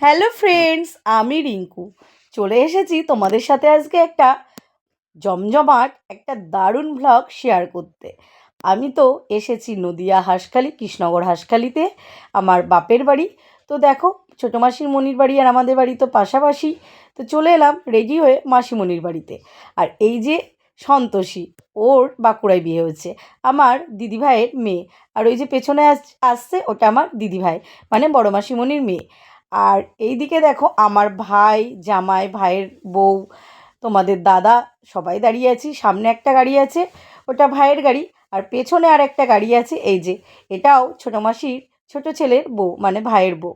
Hello friends আমি রিঙ্কু। চলে এসেছি তোমাদের সাথে আজকে একটা জমজমাট, একটা দারুণ ভ্লগ শেয়ার করতে। আমি তো এসেছি নদিয়া হাঁসখালি, কৃষ্ণনগর হাঁসখালিতে, আমার বাপের বাড়ি। তো দেখো, ছোটো মাসির মনির বাড়ি আর আমাদের বাড়ি তো পাশাপাশি। তো চলে এলাম রেডি হয়ে মাসিমণির বাড়িতে। আর এই যে সন্তোষী, ওর বাঁকুড়ায় বিয়ে হচ্ছে আমার দিদিভাইয়ের মেয়ে। আর ওই যে পেছনে আস- আসছে ওটা আমার দিদিভাই মানে বড় মাসিমণির মেয়ে। আর এই দিকে দেখো আমার ভাই, জামাই, ভাইয়ের বউ, তোমাদের দাদা, সবাই দাঁড়িয়ে আছি। সামনে একটা গাড়ি আছে, ওটা ভাইয়ের গাড়ি। আর পেছনে আর একটা গাড়ি আছে, এই যে। এটাও ছোটো মাসির ছোটো ছেলের বউ মানে ভাইয়ের বউ।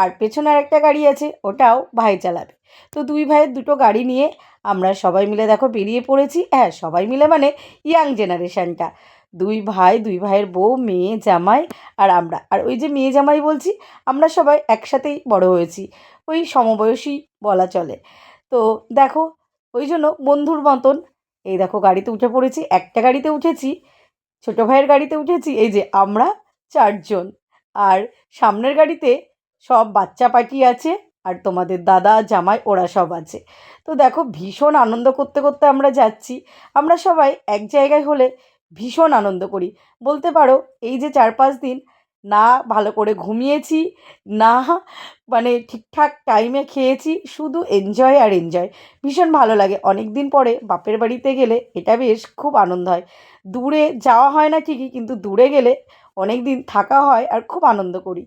আর পেছনে একটা গাড়ি আছে, ওটাও ভাই চালাবে। তো দুই ভাইয়ের দুটো গাড়ি নিয়ে আমরা সবাই মিলে দেখো বেরিয়ে পড়েছি। হ্যাঁ সবাই মিলে মানে ইয়াং জেনারেশানটা দুই ভাই, দুই ভাইয়ের বউ, মেয়ে, জামাই আর আমরা। আর ওই যে মেয়ে, জামাই বলছি, আমরা সবাই একসাথেই বড় হয়েছি। ওই সমবয়সী বলা চলে। তো দেখো, ওই জন্য বন্ধুর মতন এই দেখো গাড়িতে উঠে পড়েছি। একটা গাড়িতে উঠেছি, ছোটো ভাইয়ের গাড়িতে উঠেছি, এই যে আমরা চারজন। আর সামনের গাড়িতে সব বাচ্চা পাটি আছে আর তোমাদের দাদা, জামাই, ওরা সব আছে। তো দেখো, ভীষণ আনন্দ করতে করতে আমরা যাচ্ছি। আমরা সবাই এক জায়গায় হলে ভীষণ আনন্দ করি। বলতে পারো, এই যে চার পাঁচ দিন না, ভালো করে ঘুমিয়েছি, না মানে ঠিকঠাক টাইমে খেয়েছি, শুধু এনজয় আর এনজয় ভীষণ ভালো লাগে। অনেক দিন পরে বাপের বাড়িতে গেলে এটা বেশ খুব আনন্দ হয়। দূরে যাওয়া হয় না ঠিকই, কিন্তু দূরে গেলে অনেক দিন থাকা হয় আর খুব আনন্দ করি।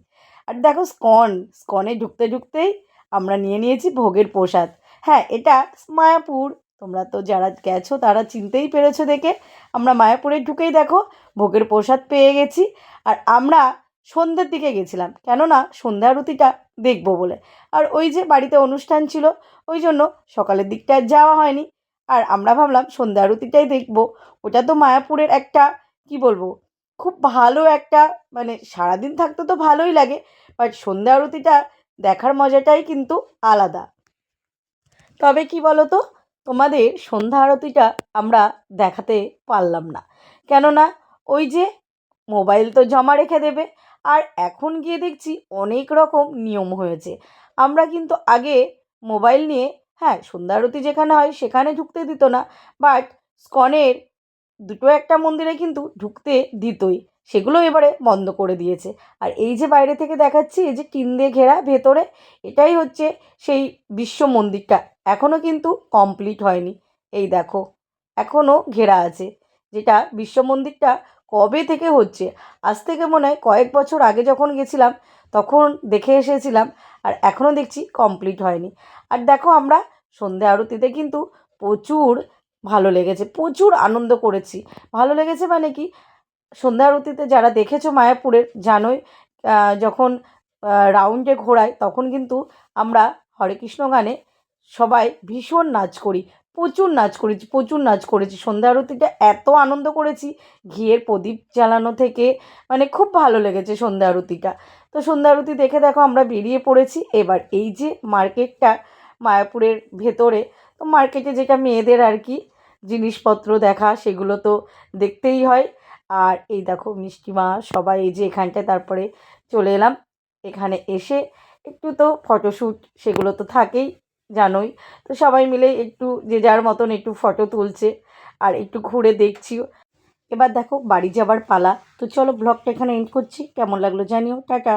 আর দেখো স্কন স্কনে ঢুকতে ঢুকতেই আমরা নিয়ে নিয়েছি ভোগের প্রসাদ। হ্যাঁ এটা মায়াপুর। তোমরা তো যারা গেছো তারা চিনতেই পেরেছ দেখে। আমরা মায়াপুরে ঢুকেই দেখো ভোগের প্রসাদ পেয়ে গেছি। আর আমরা সন্ধ্যের দিকে গেছিলাম। কেননা সন্ধ্যা আরতিটা দেখব বলে। আর ওই যে বাড়িতে অনুষ্ঠান ছিল, ওই জন্য সকালের দিকটা যাওয়া হয়নি। আর আমরা ভাবলাম সন্ধ্যা আরতিটাই দেখব। ওটা তো মায়াপুরের একটা, কি বলব, খুব ভালো একটা মানে সারাদিন থাকতে তো ভালোই লাগে বাট সন্ধ্যা আরতিটা দেখার মজাটাই কিন্তু আলাদা। তবে কি বলো তো তোমাদের সন্ধ্যা আরতিটা আমরা দেখাতে পারলাম না। কেননা ওই যে মোবাইল তো জমা রেখে দেবে আর এখন গিয়ে দেখছি অনেক রকম নিয়ম হয়েছে। আমরা কিন্তু আগে মোবাইল নিয়ে হ্যাঁ সন্ধ্যা আরতি যেখানে হয় সেখানে ঢুকতে দিত না, বাট স্কনের দুটো একটা মন্দিরে কিন্তু ঢুকতে দিতই। সেগুলো এবারে বন্ধ করে দিয়েছে। আর এই যে বাইরে থেকে দেখাচ্ছি, এই যে টিন দিয়ে ঘেরা ভেতরে, এটাই হচ্ছে সেই বিশ্ব মন্দিরটা। এখনও কিন্তু কমপ্লিট হয়নি। এই দেখো এখনও ঘেরা আছে। যেটা বিশ্ব মন্দিরটা কবে থেকে হচ্ছে? আজ থেকে মনে হয় কয়েক বছর আগে যখন গেছিলাম, তখন দেখে এসেছিলাম আর এখনও দেখছি কমপ্লিট হয়নি। আর দেখো আমরা সন্ধ্যা আরতিতে কিন্তু প্রচুর ভালো লেগেছে, প্রচুর আনন্দ করেছি। ভালো লেগেছে মানে কি? সন্ধ্যা আরতিতে যারা দেখেছ মায়াপুরের জানোই যখন রাউন্ডে ঘোরায় তখন কিন্তু আমরা হরে কৃষ্ণ গানে সবাই ভীষণ নাচ করি। প্রচুর নাচ করেছি, প্রচুর নাচ করেছি। সন্ধ্যা আরতিটা এত আনন্দ করেছি, ঘিয়ের প্রদীপ জ্বালানো থেকে মানে খুব ভালো লেগেছে সন্ধ্যা আরতিটা। তো সন্ধ্যা আরতি দেখে দেখো আমরা বেরিয়ে পড়েছি। এবার এই যে মার্কেটটা মায়াপুরের ভেতরে, তো মার্কেটে যেটা মেয়েদের আর কি জিনিসপত্র দেখা, সেগুলো তো দেখতেই হয়। আর এই দেখো মিষ্টিমা সবাই এই যে এখানটায় তারপরে চলে এলাম। এখানে এসে একটু তো ফটোশ্যুট সেগুলো তো থাকেই। জানোই। তো সবাই মিলে একটু যে যার মতন একটু ফটো তুলছে আর একটু ঘুরে দেখছিও। এবার দেখো বাড়ি যাবার পালা। তো চলো ব্লগটা এখানে এন্ড করছি। কেমন লাগল জানিও। টাটা।